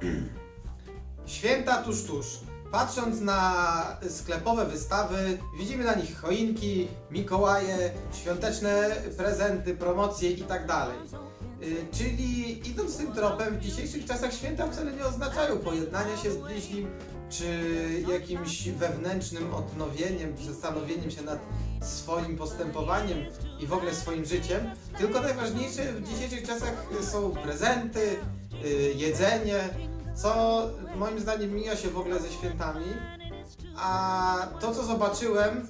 Święta tuż tuż. Patrząc na sklepowe wystawy, widzimy na nich choinki, Mikołaje, świąteczne prezenty, promocje i tak dalej. Y, Czyli idąc tym tropem, w dzisiejszych czasach święta wcale nie oznaczają pojednania się z bliźnim, czy jakimś wewnętrznym odnowieniem, zastanowieniem się nad swoim postępowaniem i w ogóle swoim życiem, tylko najważniejsze w dzisiejszych czasach są prezenty, y, jedzenie, co moim zdaniem mija się w ogóle ze świętami, a to co zobaczyłem y,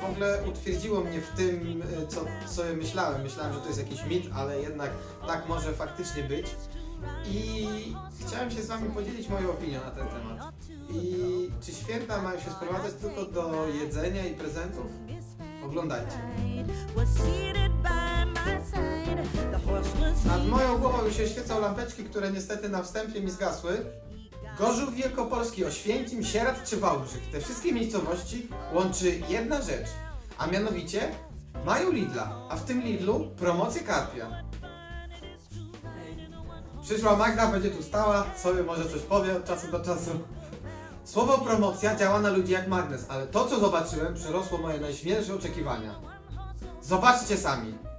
w ogóle utwierdziło mnie w tym, y, co sobie myślałem. Myślałem, że to jest jakiś mit, ale jednak tak może faktycznie być. I chciałem się z Wami podzielić moją opinią na ten temat. I czy święta mają się sprowadzać tylko do jedzenia i prezentów? Oglądajcie. Nad moją głową już się świecą lampeczki, które niestety na wstępie mi zgasły. Gorzów Wielkopolski, Oświęcim, Sierat czy Wałbrzych. Te wszystkie miejscowości łączy jedna rzecz, a mianowicie mają Lidla, a w tym Lidlu promocję Karpia. Przyszła Magda, będzie tu stała, sobie może coś powie od czasu do czasu. Słowo promocja działa na ludzi jak magnes, ale to co zobaczyłem przerosło moje najśmielsze oczekiwania. Zobaczcie sami.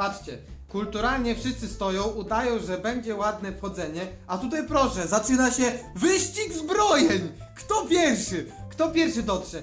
Patrzcie, kulturalnie wszyscy stoją, udają, że będzie ładne wchodzenie, a tutaj proszę, zaczyna się wyścig zbrojeń! Kto pierwszy? Kto pierwszy dotrze?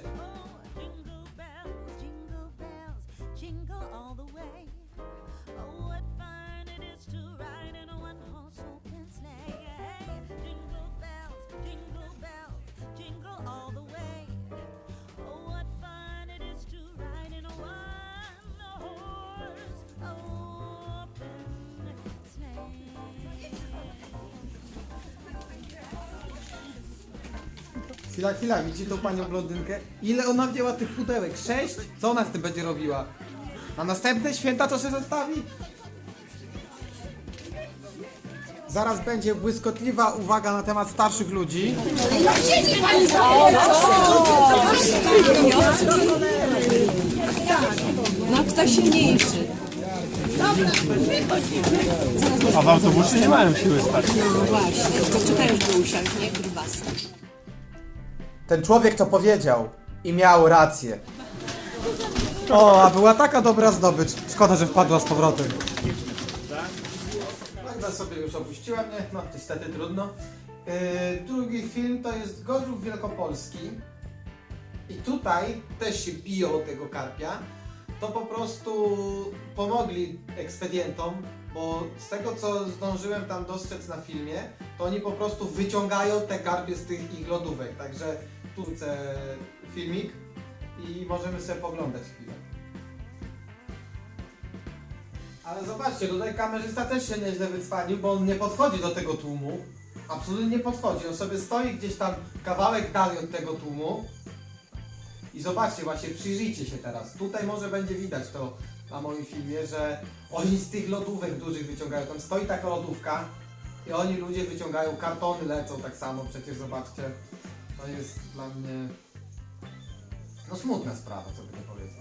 Chwila, chwila, widzi tą panią blondynkę? Ile ona wzięła tych pudełek? Sześć? Co ona z tym będzie robiła? Na następne święta to się zostawi? Zaraz będzie błyskotliwa uwaga na temat starszych ludzi. No kto silniejszy? A w autobusie nie mają siły stać. No właśnie, to czekają, by usiąść, nie? Grubasa. Ten człowiek to powiedział i miał rację. O, a była taka dobra zdobycz. Szkoda, że wpadła z powrotem. Magda sobie już opuściła mnie, no niestety trudno. Yy, drugi film to jest Gorzów Wielkopolski. I tutaj też się biją o tego karpia. To po prostu pomogli ekspedientom, bo z tego co zdążyłem tam dostrzec na filmie, to oni po prostu wyciągają te karpie z tych ich lodówek. Także chcę filmik i możemy sobie poglądać chwilę. Ale zobaczcie, tutaj kamerzysta też się nieźle wycwanił, bo on nie podchodzi do tego tłumu. Absolutnie nie podchodzi. On sobie stoi gdzieś tam kawałek dalej od tego tłumu. I zobaczcie, właśnie przyjrzyjcie się teraz. Tutaj może będzie widać to na moim filmie, że oni z tych lodówek dużych wyciągają. Tam stoi taka lodówka i oni ludzie wyciągają kartony, lecą tak samo. Przecież zobaczcie, to jest dla mnie no smutna sprawa, co by nie powiedzieć.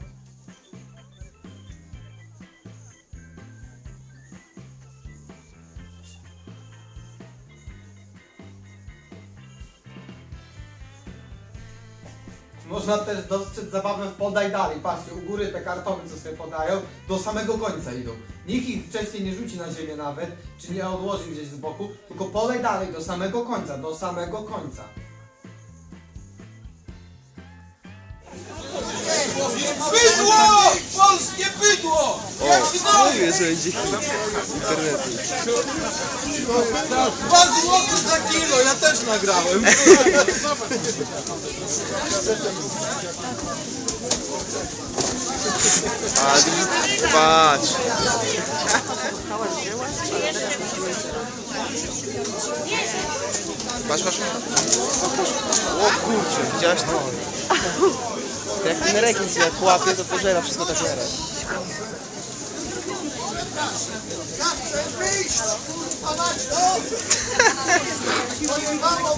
Można też dostrzec zabawę w podaj dalej. Patrzcie, u góry te kartony, co sobie podają, do samego końca idą. Nikt ich wcześniej nie rzuci na ziemię nawet, czy nie odłoży gdzieś z boku, tylko podaj dalej, do samego końca, do samego końca. Bydło! Polskie bydło! Mówię, że będzie internetu. Dwa złote za kilo, ja też nagrałem. A, patrz. Patrz, patrz. O kurczę, widziałeś to? To jak ten rekin się jak łapie, to pożera wszystko tak naraz. Wyjść! A mać to! Moją mamą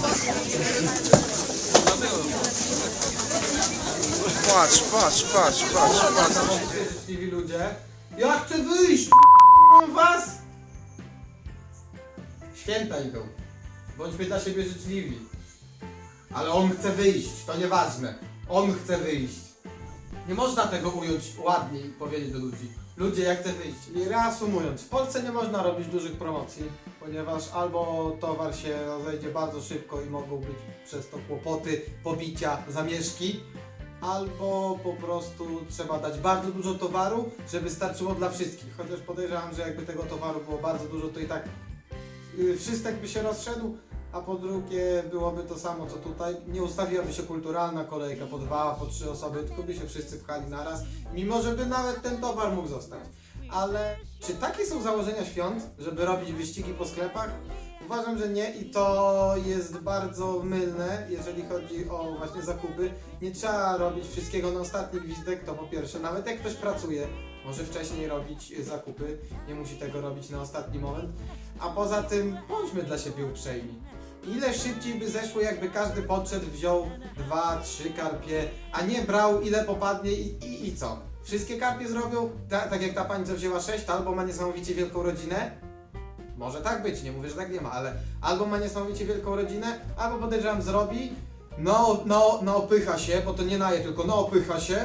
Patrz, patrz, patrz, patrz, patrz. Ludzie. Ja chcę wyjść! was! Święta idą. Bądźmy dla siebie życzliwi. Ale on chce wyjść, to nieważne. On chce wyjść. Nie można tego ująć ładnie i powiedzieć do ludzi. Ludzie, ja chcę wyjść. I reasumując, w Polsce nie można robić dużych promocji, ponieważ albo towar się rozejdzie bardzo szybko i mogą być przez to kłopoty, pobicia, zamieszki, albo po prostu trzeba dać bardzo dużo towaru, żeby starczyło dla wszystkich. Chociaż podejrzewam, że jakby tego towaru było bardzo dużo, to i tak yy, wszystek by się rozszedł, a po drugie byłoby to samo co tutaj. Nie ustawiłaby się kulturalna kolejka po dwa, po trzy osoby, tylko by się wszyscy pchali naraz, mimo żeby nawet ten towar mógł zostać. Ale czy takie są założenia świąt, żeby robić wyścigi po sklepach? Uważam, że nie i to jest bardzo mylne, jeżeli chodzi o właśnie zakupy. Nie trzeba robić wszystkiego na ostatni gwizdek, to po pierwsze. Nawet jak ktoś pracuje, może wcześniej robić zakupy, nie musi tego robić na ostatni moment. A poza tym, bądźmy dla siebie uprzejmi. Ile szybciej by zeszło, jakby każdy podszedł, wziął dwa, trzy karpie, a nie brał ile popadnie i, i, i co? Wszystkie karpie zrobią, ta, tak jak ta pani co wzięła sześć, albo ma niesamowicie wielką rodzinę, może tak być, nie mówię, że tak nie ma, ale albo ma niesamowicie wielką rodzinę, albo podejrzewam zrobi, no, no, no opycha się, bo to nie naje, tylko no opycha się,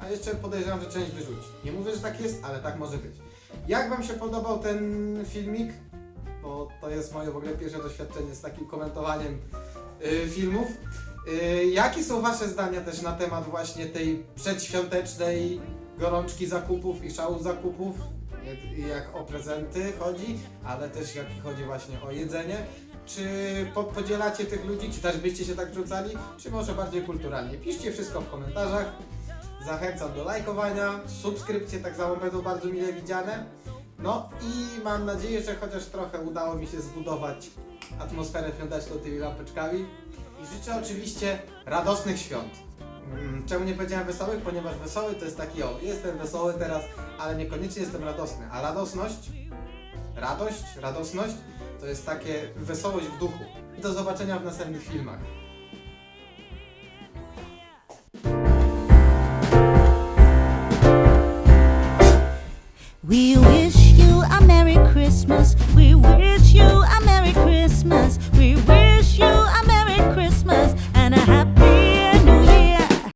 a jeszcze podejrzewam, że część wyrzuci. Nie mówię, że tak jest, ale tak może być. Jak Wam się podobał ten filmik? Bo to jest moje w ogóle pierwsze doświadczenie z takim komentowaniem y, filmów. Y, jakie są Wasze zdania też na temat właśnie tej przedświątecznej gorączki zakupów i szału zakupów? Jak- o prezenty chodzi, ale też jak chodzi właśnie o jedzenie. Czy po, podzielacie tych ludzi, czy też byście się tak rzucali, czy może bardziej kulturalnie? Piszcie wszystko w komentarzach. Zachęcam do lajkowania, subskrypcje tak samo będą bardzo mile widziane. No i mam nadzieję, że chociaż trochę udało mi się zbudować atmosferę świąteczną tymi lampeczkami. I życzę oczywiście radosnych świąt. Mm, Czemu nie powiedziałem wesołych? Ponieważ wesoły to jest taki o, jestem wesoły teraz, ale niekoniecznie jestem radosny. A radosność, radość, radosność to jest takie wesołość w duchu. I do zobaczenia w następnych filmach.